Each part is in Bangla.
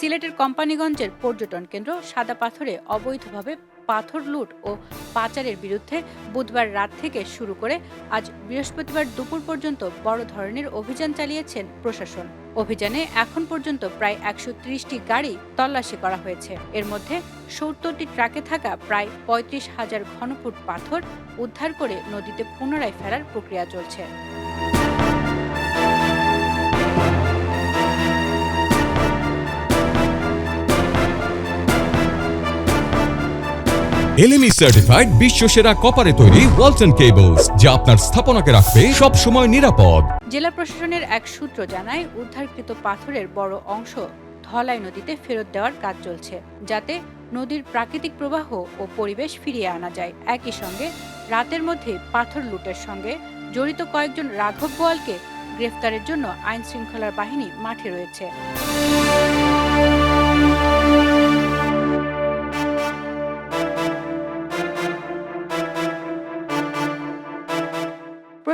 সিলেটের কোম্পানিগঞ্জের পর্যটন কেন্দ্র সাদা পাথরে অবৈধভাবে পাথর লুট ও পাচারের বিরুদ্ধে বুধবার রাত থেকে শুরু করে আজ বৃহস্পতিবার দুপুর পর্যন্ত বড় ধরনের অভিযান চালিয়েছেন প্রশাসন। অভিযানে এখন পর্যন্ত প্রায় একশো ত্রিশটি গাড়ি তল্লাশি করা হয়েছে। এর মধ্যে সত্তরটি ট্রাকে থাকা প্রায় পঁয়ত্রিশ হাজার ঘনফুট পাথর উদ্ধার করে নদীতে পুনরায় ফেরার প্রক্রিয়া চলছে। এলএমই সার্টিফাইড বিশ্ব সেরা কপারে তৈরি ওয়ালটন কেবলস যা আপনার স্থাপনাকে রাখবে সব সময় নিরাপদ। জেলা প্রশাসনের এক সূত্র জানায়, উদ্ধারকৃত পাথরের বড় অংশ ধলাই নদীতে ফেরত দেওয়ার কাজ চলছে, যাতে নদীর প্রাকৃতিক প্রবাহ ও পরিবেশ ফিরিয়ে আনা যায়। একই সঙ্গে, রাতের মধ্যে পাথর লুটের সঙ্গে জড়িত কয়েকজন রাঘব বোয়ালকে গ্রেফতারের জন্য আইন শৃঙ্খলার বাহিনী মাঠে রয়েছে।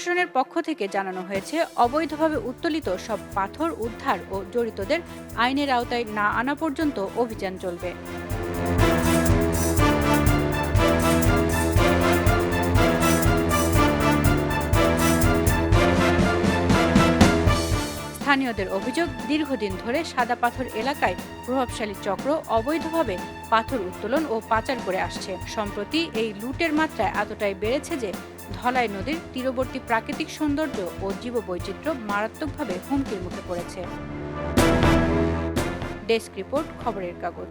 প্রশাসনের পক্ষ থেকে জানানো হয়েছে, অবৈধভাবে উত্তোলিত সব পাথর উদ্ধার ও জড়িতদের আইনের আওতায় না আনা পর্যন্ত অভিযান চলবে। স্থানীয়দের অভিযোগ, দীর্ঘদিন ধরে সাদা পাথর এলাকায় প্রভাবশালী চক্র অবৈধভাবে পাথর উত্তোলন ও পাচার করে আসছে। সম্প্রতি এই লুটের মাত্রায় এতটাই বেড়েছে যে ধলাই নদীর তীরবর্তী প্রাকৃতিক সৌন্দর্য ও জীববৈচিত্র্য মারাত্মকভাবে হুমকির মুখে পড়েছে। ডেস্ক রিপোর্ট, খবরের কাগজ।